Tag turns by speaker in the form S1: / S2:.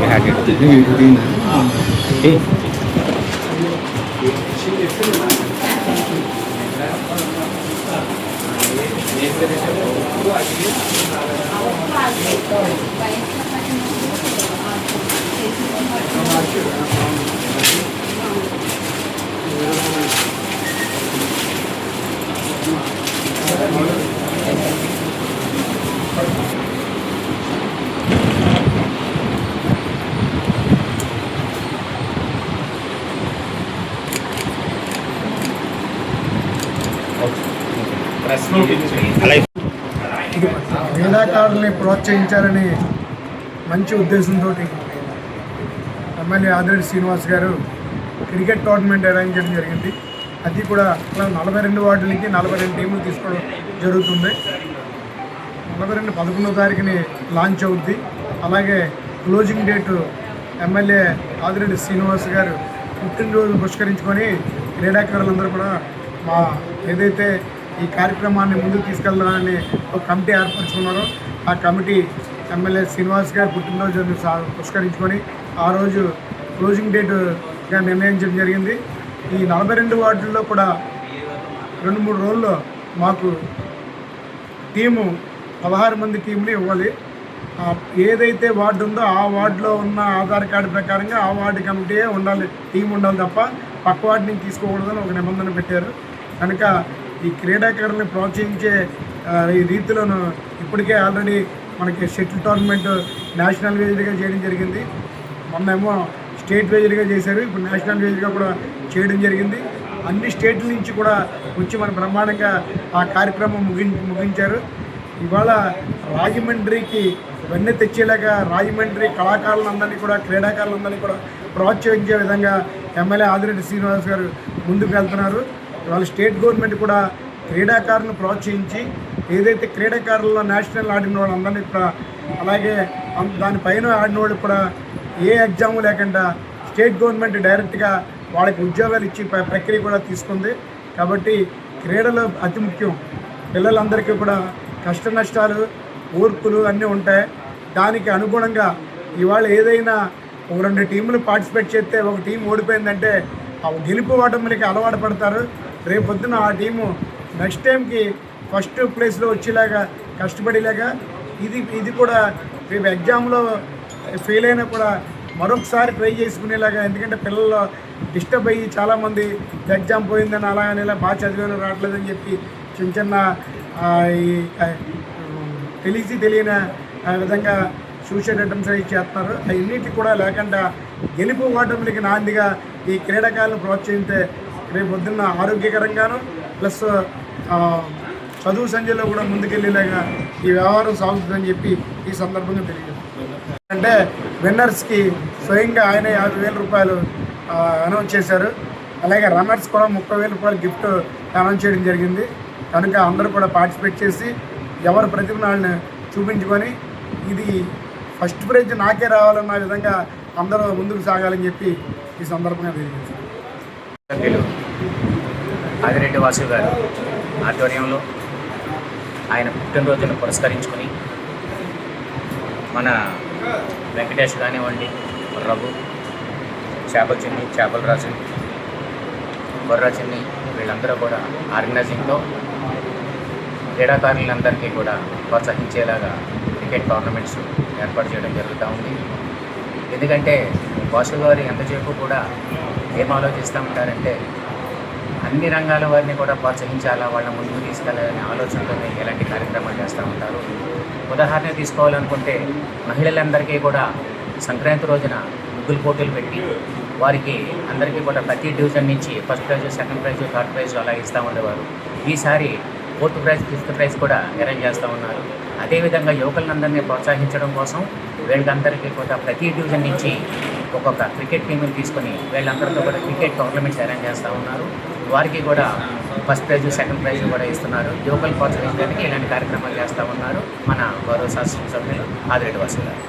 S1: cái hạt kìa cái gì tin đi Thank you. క్రీడాకారుల్ని ప్రోత్సహించాలని మంచి ఉద్దేశంతో ఎమ్మెల్యే ఆదిరెడ్డి శ్రీనివాస్ గారు క్రికెట్ టోర్నమెంట్ అరేంజ్ చేయడం జరిగింది. అది కూడా అలా నలభై రెండు వార్డులకి నలభై రెండు టీములు తీసుకోవడం జరుగుతుంది. నలభై రెండు పదకొండో తారీఖుని లాంచ్ అవుద్ది. అలాగే closing date MLA Adireddy Srinivas గారు పుట్టినరోజు పురస్కరించుకొని క్రీడాకారులందరూ కూడా మా ఏదైతే ఈ కార్యక్రమాన్ని ముందుకు తీసుకెళ్ళాలని ఒక కమిటీ ఏర్పరచుకున్నారో ఆ కమిటీ ఎమ్మెల్యే శ్రీనివాస్ గారి పుట్టినరోజు పురస్కరించుకొని ఆ రోజు క్లోజింగ్ డేటుగా నిర్ణయించడం జరిగింది. ఈ నలభై రెండు వార్డుల్లో కూడా రెండు మూడు రోజుల్లో మాకు టీము పదహారు మంది టీంని ఇవ్వాలి. ఏదైతే వార్డు ఉందో ఆ వార్డులో ఉన్న ఆధార్ కార్డు ప్రకారంగా ఆ వార్డు కమిటీ ఉండాలి టీం ఉండాలి తప్ప పక్క వార్డు నుంచి తీసుకోకూడదని ఒక నిబంధన పెట్టారు. కనుక ఈ క్రీడాకారులను ప్రోత్సహించే ఈ రీతిలోనూ ఇప్పటికే ఆల్రెడీ మనకి షటిల్ టోర్నమెంట్ నేషనల్ వేజ్డ్గా చేయడం జరిగింది. మొన్నేమో స్టేట్ వేజ్డ్గా చేశారు. ఇప్పుడు నేషనల్ వేదికగా కూడా చేయడం జరిగింది. అన్ని స్టేట్ల నుంచి కూడా వచ్చి మన బ్రహ్మాండంగా ఆ కార్యక్రమం ముగిం ముగించారు. ఇవాళ రాజమండ్రికి ఇవన్నీ తెచ్చేలాగా రాజమండ్రి కళాకారులందరినీ కూడా క్రీడాకారులందరినీ కూడా ప్రోత్సహించే విధంగా ఎమ్మెల్యే ఆదిరెడ్డి శ్రీనివాస్ గారు ముందుకు వెళ్తున్నారు. ఇవాళ స్టేట్ గవర్నమెంట్ కూడా క్రీడాకారులను ప్రోత్సహించి ఏదైతే క్రీడాకారుల్లో నేషనల్ ఆడిన వాళ్ళందరినీ కూడా అలాగే దానిపైన ఆడిన వాళ్ళు కూడా ఏ ఎగ్జామ్ లేకుండా స్టేట్ గవర్నమెంట్ డైరెక్ట్గా వాళ్ళకి ఉద్యోగాలు ఇచ్చి ప్రక్రియ కూడా తీసుకుంది. కాబట్టి క్రీడలు అతి ముఖ్యం. పిల్లలందరికీ కూడా కష్ట నష్టాలు ఓర్పులు అన్నీ ఉంటాయి. దానికి అనుగుణంగా ఇవాళ ఏదైనా రెండు టీములు పార్టిసిపేట్ చేస్తే ఒక టీం ఓడిపోయిందంటే ఆ గెలుపు మనకి అలవాటు పడతారు. రేపు పొద్దున ఆ టీము నెక్స్ట్ టైంకి ఫస్ట్ ప్లేస్లో వచ్చేలాగా కష్టపడేలాగా ఇది ఇది కూడా రేపు ఎగ్జామ్లో ఫెయిల్ అయినా కూడా మరొకసారి ట్రై చేసుకునేలాగా ఎందుకంటే పిల్లలు డిస్టర్బ్ అయ్యి చాలామంది ఎగ్జామ్ పోయిందని అలా అని ఇలా బాగా చదివాను రావట్లేదని చెప్పి చిన్న చిన్న తెలిసి తెలియని ఆ, విధంగా సూసైడ్ అటెంప్ట్స్ అవి చేస్తున్నారు అవన్నిటి కూడా లేకుండా గెలుపు ఓటములకి నాందిగా ఈ క్రీడాకారులను ప్రోత్సహిస్తే రేపు పొద్దున్న ఆరోగ్యకరంగాను ప్లస్ చదువు సంధ్యలో కూడా ముందుకెళ్ళేలాగా ఈ వ్యవహారం సాగుతుందని చెప్పి ఈ సందర్భంగా తెలియజేస్తున్నాను. అంటే విన్నర్స్కి స్వయంగా ఆయన యాభై వేల రూపాయలు అనౌన్స్ చేశారు. అలాగే రన్నర్స్ కూడా ముప్పై వేల రూపాయలు గిఫ్ట్ అనౌన్స్ చేయడం జరిగింది. కనుక అందరూ కూడా పార్టిసిపేట్ చేసి ఎవరి ప్రతిభను చూపించుకొని ఇది ఫస్ట్ ప్రైజ్ నాకే రావాలన్న విధంగా అందరూ ముందుకు సాగాలని చెప్పి ఈ సందర్భంగా తెలియజేశారు
S2: ఆదిరెడ్డి వాసు గారు ఆధ్వర్యంలో ఆయన పుట్టినరోజును పురస్కరించుకొని మన వెంకటేష్ కానివ్వండి రఘు చేపల చిన్ని చేపల రాజు బొర్రా చిన్ని వీళ్ళందరూ కూడా ఆర్గనైజింగ్తో క్రీడాకారులందరికీ కూడా ప్రోత్సహించేలాగా క్రికెట్ టోర్నమెంట్స్ ఏర్పాటు చేయడం జరుగుతూ ఉంది. ఎందుకంటే వాసు గారు ఎంతసేపు కూడా ఏం ఆలోచిస్తూ ఉంటారంటే అన్ని రంగాల వారిని కూడా ప్రోత్సహించాలా? వాళ్ళ ముందుకు తీసుకెళ్ళాలనే ఆలోచనతోనే ఎలాంటి కార్యక్రమాలు చేస్తూ ఉంటారు? ఉదాహరణ తీసుకోవాలనుకుంటే మహిళలందరికీ కూడా సంక్రాంతి రోజున ముగ్గులు పోటీలు పెట్టి వారికి అందరికీ కూడా ప్రతి డివిజన్ నుంచి first prize second prize third prize అలా ఇస్తూ ఉండేవారు. ఈసారి ఫోర్త్ ప్రైజ్ ఫిఫ్త్ ప్రైజ్ కూడా అరేంజ్ చేస్తూ ఉన్నారు. అదేవిధంగా యువకులందరినీ ప్రోత్సహించడం కోసం వీళ్ళందరికీ కూడా ప్రతి డివిజన్ నుంచి ఒక్కొక్క క్రికెట్ టీంని తీసుకొని వీళ్ళందరితో కూడా క్రికెట్ టోర్నమెంట్స్ అరేంజ్ చేస్తూ ఉన్నారు. వారికి కూడా ఫస్ట్ ప్రైజ్ సెకండ్ ప్రైజ్ కూడా ఇస్తున్నారు. యువకులు ప్రోత్సహించడానికి ఇలాంటి కార్యక్రమాలు చేస్తూ ఉన్నారు మన గౌరవ శాసన సభ్యులు ఆదిరెడ్డి వాసు గారు.